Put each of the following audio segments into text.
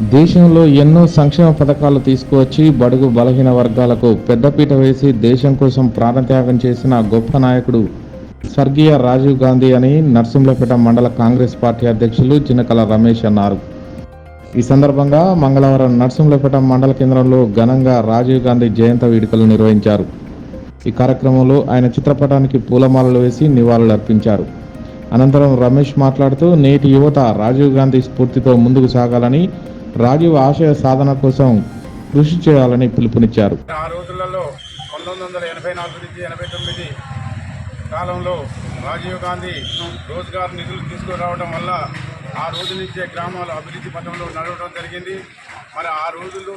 దేశంలో ఎన్నో సంక్షేమ పథకాలు తీసుకువచ్చి బడుగు బలహీన వర్గాలకు పెద్దపీట వేసి దేశం కోసం ప్రాణత్యాగం చేసిన గొప్ప నాయకుడు స్వర్గీయ రాజీవ్ గాంధీ అని నర్సింహపేట మండల కాంగ్రెస్ పార్టీ అధ్యక్షులు చిన్నకల రమేష్ అన్నారు. ఈ సందర్భంగా మంగళవారం నర్సింహపేట మండల కేంద్రంలో ఘనంగా రాజీవ్ గాంధీ జయంత వేడుకలు నిర్వహించారు. ఈ కార్యక్రమంలో ఆయన చిత్రపటానికి పూలమాలలు వేసి నివాళులర్పించారు అనంతరం రమేష్ మాట్లాడుతూ నేటి యువత రాజీవ్ గాంధీ స్ఫూర్తితో ముందుకు సాగాలని రాజీవ్ ఆశయ సాధన కోసం కృషి చేయాలని పిలుపునిచ్చారు. ఆ రోజులలో పంతొమ్మిది వందల ఎనభై నాలుగు నుంచి ఎనభై తొమ్మిది కాలంలో రాజీవ్ గాంధీ రోజ్గార్ నిధులు తీసుకురావడం వల్ల ఆ రోజు నుంచే గ్రామాలు అభివృద్ధి పథంలో నడవడం జరిగింది. మరి ఆ రోజుల్లో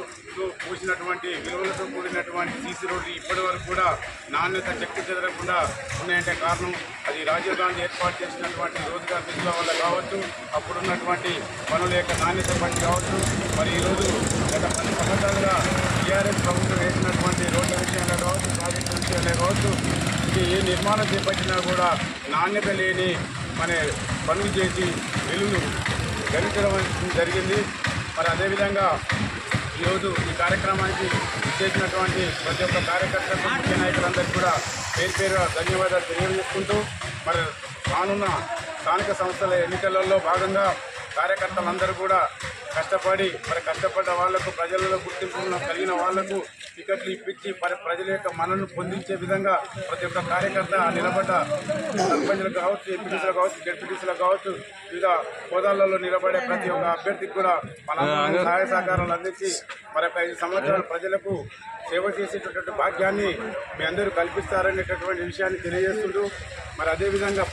పూసినటువంటి విలువలతో కూడినటువంటి సీసీ రోడ్లు ఇప్పటి వరకు కూడా నాణ్యత చెక్కు చెదరకుండా ఉన్నాయంటే కారణం అది రాజీవ్ గాంధీ ఏర్పాటు చేసినటువంటి రోజుగా నిధుల వల్ల కావచ్చు. అప్పుడున్నటువంటి పనుల యొక్క నాణ్యత బట్టి కావచ్చు. మరి ఈరోజు గత పది సంవత్సరాలుగా టీఆర్ఎస్ ప్రభుత్వం వేసినటువంటి రోడ్ల విషయంలో కావచ్చు ప్రాజెక్టు విషయంలో కావచ్చు ఇది ఏ నిర్మాణం చేపట్టినా కూడా నాణ్యత లేని మన పనులు చేసి వెలుగును గణించడం జరిగింది. మరి అదేవిధంగా ఈరోజు ఈ కార్యక్రమానికి చేసినటువంటి ప్రతి ఒక్క కార్యకర్తలకు ముఖ్య నాయకులందరికీ కూడా పేరు పేరు ధన్యవాదాలు తెలియజేసుకుంటూ మరి రానున్న స్థానిక సంస్థల ఎన్నికలలో భాగంగా కార్యకర్తలందరూ కూడా కష్టపడి మరి కష్టపడ్డ వాళ్ళకు ప్రజలలో గుర్తింపు కలిగిన వాళ్ళకు టికెట్లు ఇప్పించి మరి ప్రజల యొక్క మనను పొందించే విధంగా ప్రతి ఒక్క కార్యకర్త నిలబడ్డ సర్పంచులు కావచ్చు ఎంపీటీసీలు కావచ్చు జడ్పీటీసీలు కావచ్చు వివిధ హోదాలలో నిలబడే ప్రతి ఒక్క అభ్యర్థికి కూడా మన సహాయ సహకారాలు అందించి మరి ఒక ఐదు సంవత్సరాలు ప్రజలకు సేవ చేసేటటువంటి భాగ్యాన్ని మీ అందరూ కల్పిస్తారనేటటువంటి విషయాన్ని తెలియజేస్తుంటూ మరి అదేవిధంగా